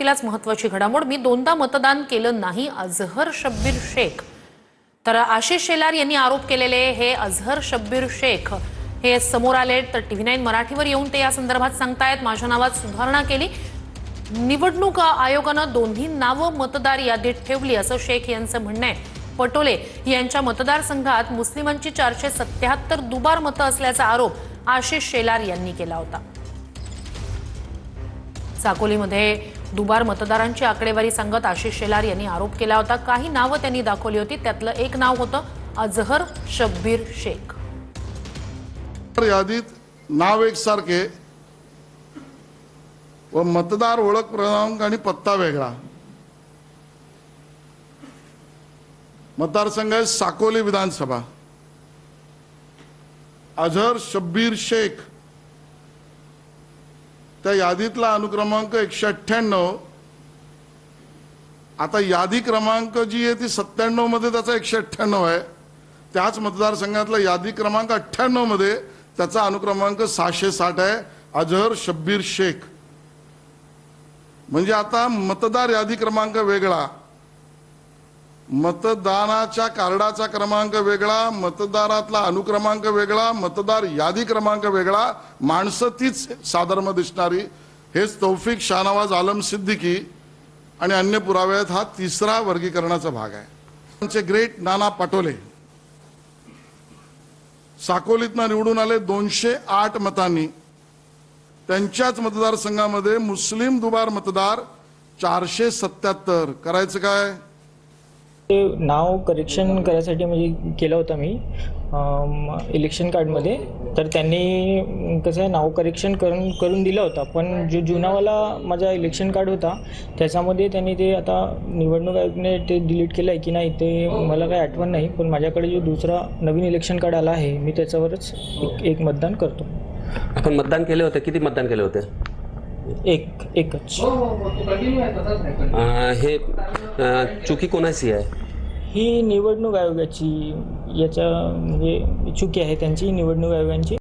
तिलाच महत्वाची घडामोड. मी दोनदा मतदान केलं नाही अझहर शब्बीर शेख. तर आशिष शेलार यांनी आरोप केलेले हे अझहर शब्बीर शेख. हे समोर आले तर टीव्ही नाईन मराठीवर येऊन ते या संदर्भात सांगतायत. माझ्या नावात सुधारणा केली. निवडणूक आयोगानं दोन्ही नावं मतदार यादीत ठेवली असं शेख यांचं म्हणणं आहे. पटोले यांच्या मतदारसंघात मुस्लिमांची चारशे सत्याहत्तर दुबार मतं असल्याचा आरोप आशिष शेलार यांनी केला होता. साकोलीमध्ये दुबार मतदारांची आकडेवारी सांगत आशिष शेलार यांनी आरोप केला होता. काही नावं त्यांनी दाखवली होती. त्यातलं एक नाव होतं अझहर शब्बीर शेख. तर यादीत नाव एकसारखे. व मतदार ओळख क्रमांक आणि पत्ता वेगळा. मतदारसंघ आहे साकोली विधानसभा. अझहर शब्बीर शेख. त्या यादीतला अनुक्रमांक एकशे अठ्ठ्याण्णव. आता यादी क्रमांक जी आहे ती सत्त्याण्णवमध्ये त्याचा एकशे अठ्ठ्याण्णव आहे. त्याच मतदारसंघातला यादी क्रमांक अठ्ठ्याण्णवमध्ये त्याचा अनुक्रमांक सहाशे साठ आहे. अजहर शब्बीर शेख. म्हणजे आता मतदार यादी क्रमांक वेगळा. मतदानाच्या कार्डाचा क्रमांक वेगळा मतदारातला अनुक्रमांक वेगळा मतदार यादी क्रमांक वेगळा. माणसं तीच साधर्म दिसणारी. हेच तौफिक शाहनवाज आलम सिद्दीकी आणि अन्य पुरावे आहेत हा तिसरा वर्गीकरणाचा भाग आहे. त्यांचे ग्रेट नाना पटोले साकोलीतनं निवडून आले दोनशे आठ मतांनी. त्यांच्याच मतदारसंघामध्ये मुस्लिम दुबार मतदार चारशे सत्याहत्तर. करायचं काय? ते नाव करेक्शन करायसाठी म्हणजे केलं होतं मी इलेक्शन कार्डमध्ये तर त्यांनी कसं आहे नाव करेक्शन करून करून दिलं होतं. पण जो जुनावाला माझा इलेक्शन कार्ड होता त्याच्यामध्ये त्यांनी ते आता निवडणूक आयोगाने ते डिलीट केलं आहे की नाही ते मला काही आठवण नाही. पण माझ्याकडे जो दुसरा नवीन इलेक्शन कार्ड आला आहे मी त्याच्यावरच एक एक मतदान करतो. आपण मतदान केले होते? किती मतदान केले होते? एक एकच. अं, हे अं, चुकी कोणाची आहे? ही निवडणूक आयोगाची याच्या म्हणजे चुकी आहे त्यांची निवडणूक आयोगांची.